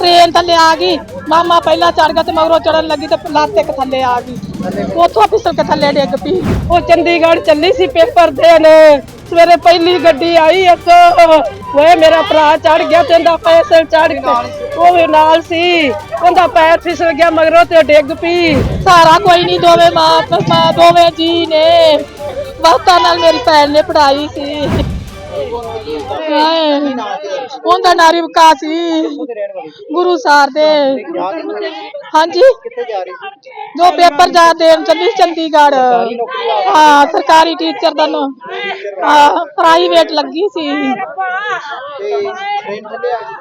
Train ਥੱਲੇ ਆ ਗਈ। ਮਾਮਾ ਪਹਿਲਾਂ ਚੜ ਗਿਆ ਤੇ ਮਗਰੋਂ ਚੜਨ ਲੱਗੀ ਤੇ ਲੱਤ ਇੱਕ ਥੱਲੇ ਆ ਗਈ। ਉੱਥੋਂ ਫਿਸਲ ਕੇ ਥੱਲੇ ਡਿੱਗ ਪਈ। ਉਹ ਚੰਡੀਗੜ੍ਹ ਚੱਲੀ ਸੀ ਪੇਪਰ ਦੇਣ। ਸਵੇਰੇ ਪਹਿਲੀ ਗੱਡੀ ਆਈ ਇੱਕ। ਓਏ ਮੇਰਾ ਭਰਾ ਚੜ ਗਿਆ ਤੇ ਉਹਦਾ ਪੈਸਲ ਚੜ ਗਿਆ। ਉਹ ਵੀ ਨਾਲ ਸੀ। ਉਹਦਾ ਪੈਰ ਫਿਸਲ ਗਿਆ ਮਗਰੋਂ ਤੇ ਡਿੱਗ ਪਈ। ਸਾਰਾ ਕੋਈ ਨਹੀਂ ਦੋਵੇਂ ਮਾਂ ਮਾਂ ਦੋਵੇਂ ਜੀ ਨੇ। ਵਕਤਾਂ ਨਾਲ ਮੇਰੀ ਭੈਣ ਨੇ ਪੜਾਈ ਸੀ। ਹਾਏ। ਉਹਦਾ ਨਾਂ ਰਿਵਕਾ ਸੀ ਗੁਰੂ ਸਾਰ ਦੇ। ਹਾਂਜੀ। ਜੋ ਪੇਪਰ ਜਾ ਦੇਣ ਚੱਲੀ ਸੀ ਚੰਡੀਗੜ੍ਹ। ਹਾਂ, ਸਰਕਾਰੀ ਟੀਚਰ ਦਾ ਨਾ। ਹਾਂ ਪ੍ਰਾਈਵੇਟ ਲੱਗੀ ਸੀ।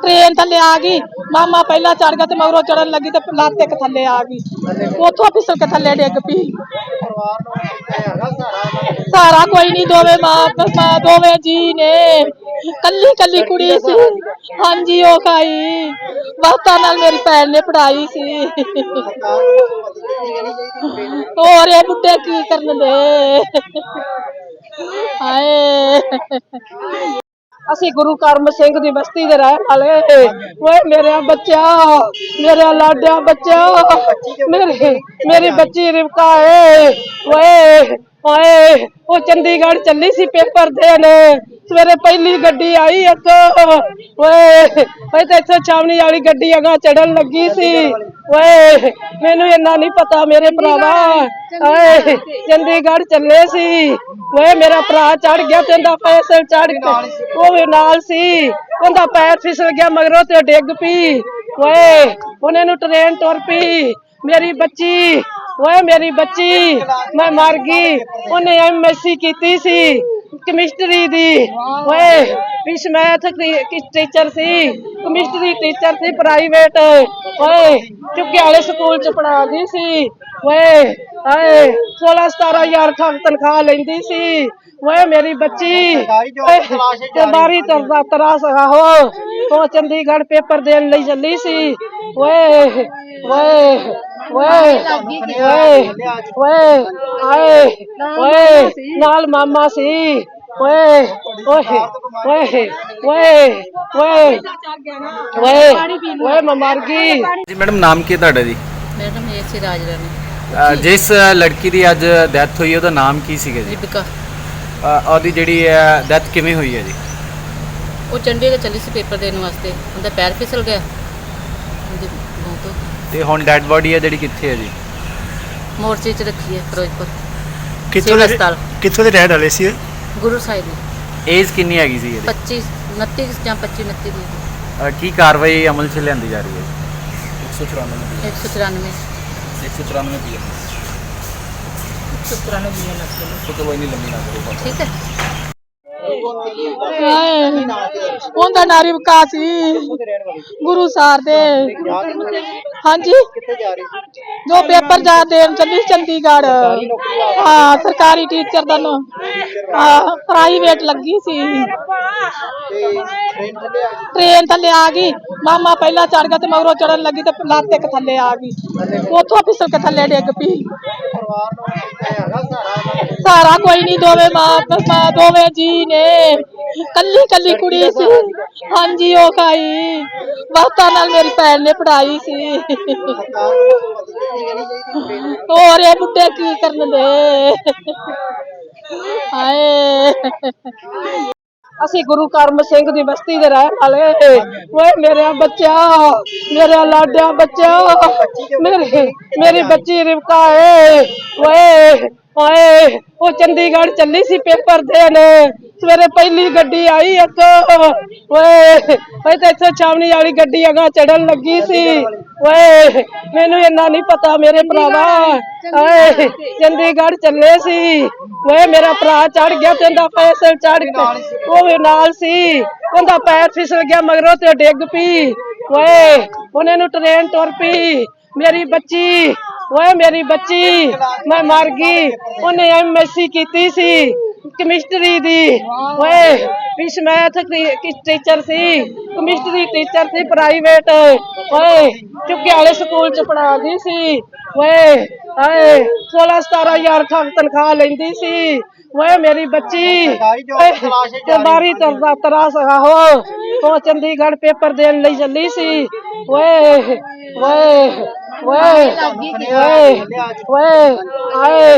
ਟ੍ਰੇਨ ਥੱਲੇ ਆ ਗਈ। ਮਾਮਾ ਪਹਿਲਾਂ ਚੜ ਗਿਆ ਤੇ ਮਗਰੋਂ ਚੜਨ ਲੱਗੀ ਤੇ ਲੱਤ ਇੱਕ ਥੱਲੇ ਆ ਗਈ। ਉੱਥੋਂ ਫਿਸਲ ਕੇ ਥੱਲੇ ਡਿੱਗ ਪਈ। ਸਾਰਾ ਕੋਈ ਨਹੀਂ, ਦੋਵੇਂ ਮਾਂ ਮਾਂ, ਦੋਵੇਂ ਜੀ ਨੇ। ਕੱਲੀ ਕੱਲੀ ਕੁੜੀ ਸੀ। ਹਾਂਜੀ ਉਹ ਖਾਈ। ਵਕਤਾਂ ਨਾਲ ਮੇਰੀ ਭੈਣ ਨੇ ਪੜਾਈ ਸੀ। ਹੋਰ ਇਹ ਬੁੱਢੇ ਕੀ ਕਰਨ ਦੇ? ਹਾਏ। ਅਸੀਂ ਗੁਰੂ ਕਰਮ ਸਿੰਘ ਦੀ ਬਸਤੀ ਦੇ ਰਹਿਣ ਵਾਲੇ। ਓਏ ਮੇਰੇ ਬੱਚਾ ਮੇਰੇ ਲਾਡਿਆ ਬੱਚਾ ਮੇਰੇ ਮੇਰੀ ਬੱਚੀ ਰਿਵਕਾ ਏ। ਓਏ। ਓਏ ਉਹ ਚੰਡੀਗੜ੍ਹ ਚੱਲੀ ਸੀ ਪੇਪਰ ਦੇਣ। ਸਵੇਰੇ ਪਹਿਲੀ ਗੱਡੀ ਆਈ ਇੱਕ। ਓਏ ਓਏ ਤੇ ਇੱਥੇ ਛਾਵਣੀ ਵਾਲੀ ਗੱਡੀ ਅਗਾ ਚੜਨ ਲੱਗੀ ਸੀ। ਓਏ, ਮੈਨੂੰ ਇੰਨਾ ਨਹੀਂ ਪਤਾ ਮੇਰੇ ਭਰਾਵਾ ਓਏ ਚੰਡੀਗੜ੍ਹ ਚੱਲੇ ਸੀ। ਓਏ, ਮੇਰਾ ਭਰਾ ਚੜ ਗਿਆ ਤੇ ਉਹਦਾ ਪੈਸਲ ਚੜ ਗਿਆ ਉਹ ਵੀ ਨਾਲ ਸੀ। ਉਹਦਾ ਪੈਰ ਫਿਸਲ ਗਿਆ ਮਗਰੋਂ ਤੇ ਡਿੱਗ ਪਈ। ਓਏ, ਉਹਨੇ ਨੂੰ ਟ੍ਰੇਨ ਤੁਰ ਪਈ। ਮੇਰੀ ਬੱਚੀ, ਓਏ ਮੇਰੀ ਬੱਚੀ, ਮੈਂ ਮਰ ਗਈ। ਉਹਨੇ ਐਮਐਸਸੀ ਕੀਤੀ ਸੀ ਕੈਮਿਸਟਰੀ ਦੀ। ਓਏ ਵਿਸ਼ ਮੈਥ ਟੀਚਰ ਸੀ? ਕੈਮਿਸਟਰੀ ਟੀਚਰ ਸੀ ਪ੍ਰਾਈਵੇਟ ਓਏ ਚੁੱਕੇ ਵਾਲੇ ਸਕੂਲ ਚ ਪੜਾਉਂਦੀ ਸੀ। ਓਏ, ਹਾਏ 16 17000 ਤਨਖਾਹ ਲੈਂਦੀ ਸੀ। ਓਏ ਮੇਰੀ ਬੱਚੀ ਤੇ ਬਾਰੀ ਤਰਦਾ ਤਰਾਸ ਹੋ ਉਹ ਚੰਡੀਗੜ੍ਹ ਪੇਪਰ ਦੇਣ ਲਈ ਚੱਲੀ ਸੀ ਓਏ ਓਏ ਓਏ ਓਏ ਓਏ ਆਏ ਓਏ ਨਾਲ ਮਾਮਾ ਸੀ ਓਏ ਓਏ ਓਏ ਓਏ ਓਏ ਓਏ ਓਏ ਮੈਂ ਮਰ ਗਈ ਜੀ ਮੈਡਮ ਨਾਮ ਕੀ ਤੁਹਾਡਾ ਜੀ ਮੇਰਾ ਨਾਮ ਇਹ ਸੀ ਰਾਜ ਰਾਣੀ ਜਿਸ ਲੜਕੀ ਦੀ ਅੱਜ ਡੈਥ ਹੋਈ ਹੈ, ਉਹਦਾ ਨਾਮ ਕੀ ਸੀਗਾ ਜੀ ਰਿਬਿਕਾ ਅ, ਉਹਦੀ ਜਿਹੜੀ ਡੈਥ ਕਿਵੇਂ ਹੋਈ ਹੈ ਜੀ? ਉਹ ਚੰਡੀਗੜ੍ਹ ਚੱਲੀ ਸੀ ਪੇਪਰ ਦੇਣ ਵਾਸਤੇ। ਉਹਦਾ ਪੈਰ ਫਿਸਲ ਗਿਆ। ਉਹਦੀ ਮੌਤ ਹੋ ਗਈ। ਤੇ ਹੁਣ ਡੈਡ ਬੋਡੀ ਹੈ ਜਿਹੜੀ ਕਿੱਥੇ ਹੈ ਜੀ? ਮੋਰਚੇ 'ਚ ਰੱਖੀ ਹੈ ਫਿਰੋਜ਼ਪੁਰ। ਕਿੱਥੋਂ ਸਿਵਲ ਦੇ ਹਸਪਤਾਲ। ਕਿੱਥੋਂ ਦੇ ਰਹਿਣ ਵਾਲੇ ਸੀ ਇਹ? ਗੁਰੂ ਸਾਹਿਬ ਨੇ ਏਜ ਕਿੰਨੀ ਹੈਗੀ ਸੀ ਇਹਦੀ? 25 29 ਜਾਂ 25 29 ਦੀ ਅ, ਕੀ ਕਾਰਵਾਈ ਅਮਲ 'ਚ ਲਿਆਂਦੀ ਜਾ ਰਹੀ ਹੈ 194 194 ਦੀ 194 ਦੀਆਂ ਲੱਗ ਕੋਈ ਨਹੀਂ ਲੰਮੀ ਨਾ ਕਰੋ ਠੀਕ ਹੈ। ਹਾਏ ਉਹਦਾ ਨਾਂ ਰਿਵਕਾ ਸੀ ਗੁਰੂ ਸਾਰ ਦੇ। ਹਾਂਜੀ। ਜੋ ਪੇਪਰ ਜਾ ਦੇਣ ਚੱਲੀ ਸੀ ਚੰਡੀਗੜ੍ਹ। ਹਾਂ ਸਰਕਾਰੀ ਟੀਚਰ ਦਾ ਨਾ। ਹਾਂ ਪ੍ਰਾਈਵੇਟ ਲੱਗੀ ਸੀ। ਟ੍ਰੇਨ ਥੱਲੇ ਆ ਗਈ। ਮਾਮਾ ਪਹਿਲਾਂ ਚੜ ਗਿਆ ਤੇ ਮਗਰੋਂ ਚੜਨ ਲੱਗੀ ਤੇ ਲੱਤ ਇੱਕ ਥੱਲੇ ਆ ਗਈ। ਉੱਥੋਂ ਫਿਸਲ ਕੇ ਥੱਲੇ ਡਿੱਗ ਪਈ। ਸਾਰਾ ਕੋਈ ਨਹੀਂ ਦੋਵੇਂ ਮਾਂ ਮਾਂ ਦੋਵੇਂ ਜੀ ਨੇ ਕੱਲੀ ਕੱਲੀ ਕੁੜੀ ਸੀ ਹਾਂਜੀ ਉਹ ਖਾਈ ਵਕਤਾਂ ਨਾਲ ਮੇਰੀ ਭੈਣ ਨੇ ਪੜਾਈ ਸੀ ਹੋਰ ਇਹ ਬੁੱਢੇ ਕੀ ਕਰਨ ਦੇ ਹਾਏ ਅਸੀਂ ਗੁਰੂ ਕਰਮ ਸਿੰਘ ਦੀ ਬਸਤੀ ਦੇ ਰਹਿਣ ਵਾਲੇ ਓਏ ਮੇਰੇ ਬੱਚਾ ਮੇਰੇ ਲਾਡਿਆ ਬੱਚਾ ਮੇਰੇ ਮੇਰੀ ਬੱਚੀ ਰਿਵਕਾ ਏ। ਓਏ ਓਏ ਉਹ ਚੰਡੀਗੜ੍ਹ ਚੱਲੀ ਸੀ ਪੇਪਰ ਦੇਣ। ਸਵੇਰੇ ਪਹਿਲੀ ਗੱਡੀ ਆਈ ਇੱਕ ਓਏ ਓਏ ਤੇ ਇੱਥੇ ਛਾਵਣੀ ਵਾਲੀ ਗੱਡੀ ਅਗਾ ਚੜਨ ਲੱਗੀ ਸੀ। ਓਏ, ਮੈਨੂੰ ਇੰਨਾ ਨਹੀਂ ਪਤਾ ਮੇਰੇ ਭਰਾਵਾ। ਓਏ, ਚੰਡੀਗੜ੍ਹ ਚੱਲੇ ਸੀ। ਓਏ, ਮੇਰਾ ਭਰਾ ਚੜ ਗਿਆ ਤੇ ਉਹਦਾ ਪੈਸਲ ਚੜ ਗਿਆ ਉਹ ਨਾਲ ਸੀ। ਉਹਦਾ ਪੈਰ ਫਿਸਲ ਗਿਆ ਮਗਰੋਂ ਤੇ ਡਿੱਗ ਪਈ। ਓਏ, ਉਹਨੇ ਨੂੰ ਟ੍ਰੇਨ ਤੁਰ ਪਈ। ਮੇਰੀ ਬੱਚੀ, ਓਏ, ਮੇਰੀ ਬੱਚੀ, ਮੈਂ ਮਰ ਗਈ। ਉਹਨੇ ਐਮਐਸਸੀ ਕੀਤੀ ਸੀ। ਕੈਮਿਸਟਰੀ ਦੀ। ਓਏ ਵਿਸ਼ ਮੈਥ ਟੀਚਰ ਸੀ? ਕੈਮਿਸਟਰੀ ਟੀਚਰ ਸੀ ਪ੍ਰਾਈਵੇਟ ਓਏ ਚੁੱਕੇ ਵਾਲੇ ਸਕੂਲ ਚ ਪੜਾਉਂਦੀ ਸੀ। ਓਏ ਹਾਏ 16 17000 ਤੱਕ ਤਨਖਾਹ ਲੈਂਦੀ ਸੀ। ਓਏ ਮੇਰੀ ਬੱਚੀ ਤੇ ਬਾਰੀ ਤਰਦਾ ਤਰਾਸ ਹੋ। ਉਹ ਚੰਡੀਗੜ੍ਹ ਪੇਪਰ ਦੇਣ ਲਈ ਚੱਲੀ ਸੀ। ਓਏ ਓਏ ਓਏ ਓਏ ਓਏ ਆਏ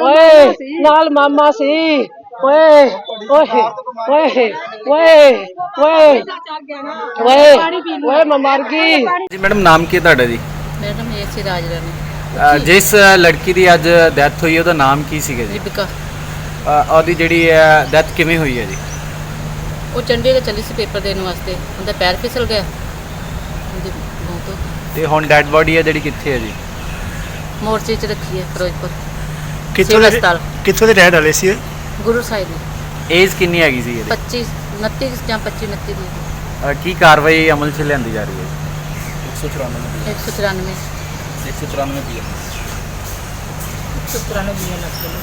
ਓਏ ਨਾਲ ਮਾਮਾ ਸੀ। ਓਏ ਓਏ ਓਏ ਓਏ ਓਏ ਓਏ ਓਏ ਮੈਂ ਮਰ ਗਈ। ਜੀ ਮੈਡਮ ਨਾਮ ਕੀ ਹੈ ਤੁਹਾਡਾ ਜੀ? ਮੈਡਮ ਇਹ ਸੀ ਰਾਜ ਰਾਣੀ ਅ, ਜਿਸ ਲੜਕੀ ਦੀ ਅੱਜ ਡੈਥ ਹੋਈ ਉਹਦਾ ਨਾਮ ਕੀ ਸੀਗਾ ਜੀ? ਰਿਬਿਕਾ। ਅ, ਉਹਦੀ ਜਿਹੜੀ ਡੈਥ ਕਿਵੇਂ ਹੋਈ ਹੈ ਜੀ? ਉਹ ਚੰਡੀਗੜ੍ਹ ਚੱਲੀ ਸੀ ਪੇਪਰ ਦੇਣ ਵਾਸਤੇ। ਉਹਦਾ ਪੈਰ ਫਿਸਲ ਗਿਆ। ਉਹਦੀ ਮੌਤ ਹੋ ਗਈ। ਤੇ ਹੁਣ ਡੈਡ ਬੋਡੀ ਹੈ ਜਿਹੜੀ ਕਿੱਥੇ ਹੈ ਜੀ? ਮੋਰਚੇ 'ਚ ਰੱਖੀ ਹੈ ਫਿਰੋਜ਼ਪੁਰ। ਕਿੱਥੋਂ ਸਿਵਲ ਦੇ ਹਸਪਤਾਲ। ਕਿੱਥੋਂ ਦੇ ਰਹਿਣ ਵਾਲੇ ਸੀ ਇਹ? ਗੁਰੂ ਸਾਹਿਬ ਨੇ ਏਜ ਕਿੰਨੀ ਹੈਗੀ ਸੀ ਇਹਦੀ? 25 29 ਜਾਂ 25 29 ਦੀ। ਅ, ਕੀ ਕਾਰਵਾਈ ਅਮਲ 'ਚ ਲਿਆਂਦੀ ਜਾ ਰਹੀ ਹੈ? 194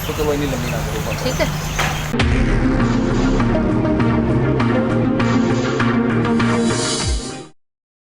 194 ਠੀਕ ਹੈ।